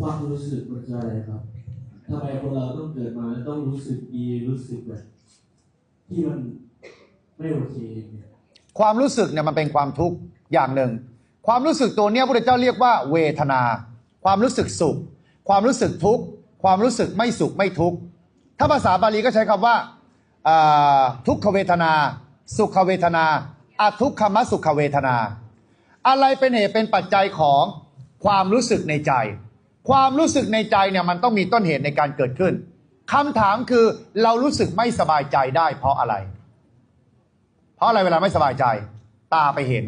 ความรู้สึกมันคืออะไรครับทำไมคนเราต้องเกิดมาแล้วต้องรู้สึกดีรู้สึกแบบที่มันไม่โอเคเนี่ยความรู้สึกเนี่ยมันเป็นความทุกข์อย่างหนึ่ง ความรู้สึกตัวเนี้ยพระเจ้าเรียกว่า เวทนา ความรู้สึกสุข ความรู้สึกทุกข์ความรู้สึกไม่สุขไม่ทุกข์ถ้าภาษาบาลีก็ใช้คำว่าอ่าทุกขเวทนา สุขเวทนาอทุกขมสุขเวทนา อะไรเป็นเหตุเป็นปัจจัยของความรู้สึกในใจ ความรู้สึกในใจเนี่ยมันต้องมีต้นเหตุในการเกิดขึ้นคำถามคือเรารู้สึกไม่สบายใจได้ เพราะอะไร เพราะอะไรเวลาไม่สบายใจ ตาไปเห็น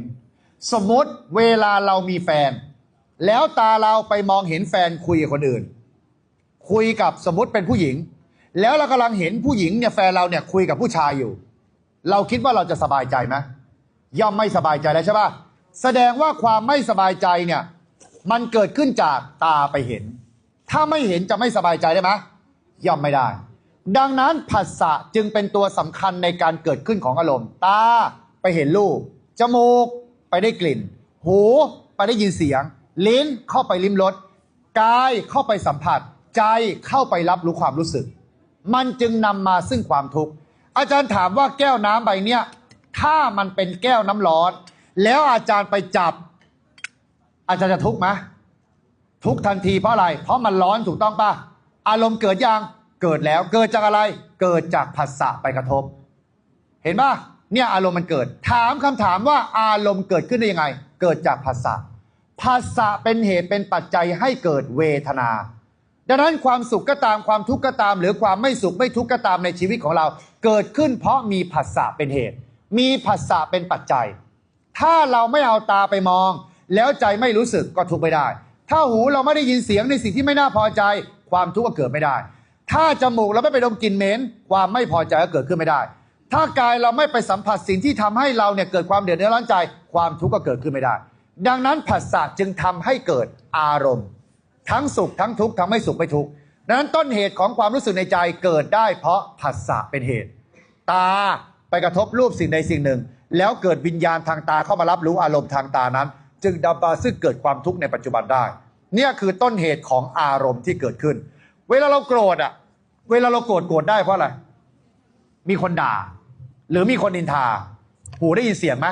สมมติเวลาเรามีแฟน แล้วตาเราไปมองเห็นแฟนคุยกับคนอื่น คุยกับสมมติเป็นผู้หญิง แล้วเรากำลังเห็นผู้หญิงเนี่ยแฟนเราเนี่ยคุยกับผู้ชายอยู่ เราคิดว่าเราจะสบายใจไหมย่อมไม่สบายใจแล้วใช่ปะแสดงว่าความไม่สบายใจเนี่ย มันเกิดขึ้นจากตาไปเห็น ถ้าไม่เห็นจะไม่สบายใจได้ไหมย่อมไม่ได้ ดังนั้นผัสสะจึงเป็นตัวสำคัญในการเกิดขึ้นของอารมณ์ ตาไปเห็นรูป จมูกไปได้กลิ่น หูไปได้ยินเสียง ลิ้นเข้าไปลิ้มรส กายเข้าไปสัมผัส ใจเข้าไปรับรู้ความรู้สึก มันจึงนำมาซึ่งความทุกข์ อาจารย์ถามว่าแก้วน้ำใบเนี้ยถ้ามันเป็นแก้วน้ำร้อน แล้วอาจารย์ไปจับ อาจารย์จะทุกข์ไหมทุกทันทีเพราะอะไร เพราะมันร้อนถูกต้องปะอารมณ์เกิดยังเกิดแล้วเกิดจากอะไร เกิดจากผัสสะไปกระทบ เห็นปะเนี่ยอารมณ์มันเกิด ถามคำถามว่าอารมณ์เกิดขึ้นได้ยังไง เกิดจากผัสสะผัสสะเป็นเหตุเป็นปัจจัยให้เกิดเวทนา ดังนั้นความสุขก็ตามความทุกข์ก็ตาม หรือความไม่สุขไม่ทุกข์ก็ตามในชีวิตของเรา เกิดขึ้นเพราะมีผัสสะเป็นเหตุ มีผัสสะเป็นปัจจัย ถ้าเราไม่เอาตาไปมอง แล้วใจไม่รู้สึกก็ทุกข์ไม่ได้ ถ้าหูเราไม่ได้ยินเสียงในสิ่งที่ไม่น่าพอใจ ความทุกข์ก็เกิดไม่ได้ ถ้าจมูกเราไม่ไปดมกลิ่นเหม็นความไม่พอใจก็เกิดขึ้นไม่ได้ ถ้ากายเราไม่ไปสัมผัสสิ่งที่ทำให้เราเนี่ยเกิดความเดือดร้อนใจ ความทุกข์ก็เกิดขึ้นไม่ได้ ดังนั้นผัสสะจึงทำให้เกิดอารมณ์ ทั้งสุขทั้งทุกข์ทั้งไม่สุขไม่ทุกข์ดังนั้นต้นเหตุของความรู้สึกในใจเกิดได้ เพราะผัสสะเป็นเหตุ ตาไปกระทบรูปสิ่งใดสิ่งหนึ่ง แล้วเกิดวิญญาณทางตาเข้ามารับรู้อารมณ์ทางตานั้น จึงนำมาซึ่งเกิดความทุกข์ในปัจจุบันได้ เนี่ยคือต้นเหตุของอารมณ์ที่เกิดขึ้น เวลาเราโกรธอะ เวลาเราโกรธโกรธได้เพราะอะไร มีคนด่า หรือมีคนนินทา หูได้ยินเสียงไหม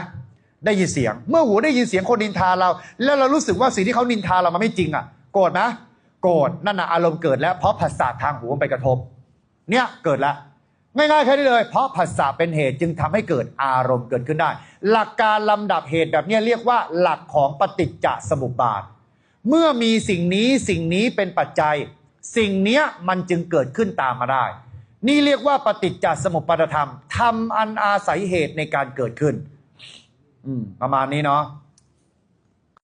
ได้ยินเสียง เมื่อหูได้ยินเสียงคนนินทาเรา แล้วเรารู้สึกว่าสิ่งที่เขานินทาเรามันไม่จริงอะ โกรธไหมโกรธนั่นน่ะอารมณ์เกิดแล้วเพราะผัสสะทางหูมันไปกระทบ เนี่ยเกิดแล้ว ง่ายๆแค่นี้เลย เพราะผัสสะเป็นเหตุจึงทำให้เกิดอารมณ์เกิดขึ้นได้ หลักการลำดับเหตุแบบนี้เรียกว่า หลักของปฏิจจสมุปบาท เมื่อมีสิ่งนี้สิ่งนี้เป็นปัจจัย สิ่งเนี้ยมันจึงเกิดขึ้นตามมาได้ นี่เรียกว่าปฏิจจสมุปบาทธรรมทำอันอาศัยเหตุในการเกิดขึ้น อืมประมาณนี้เนาะ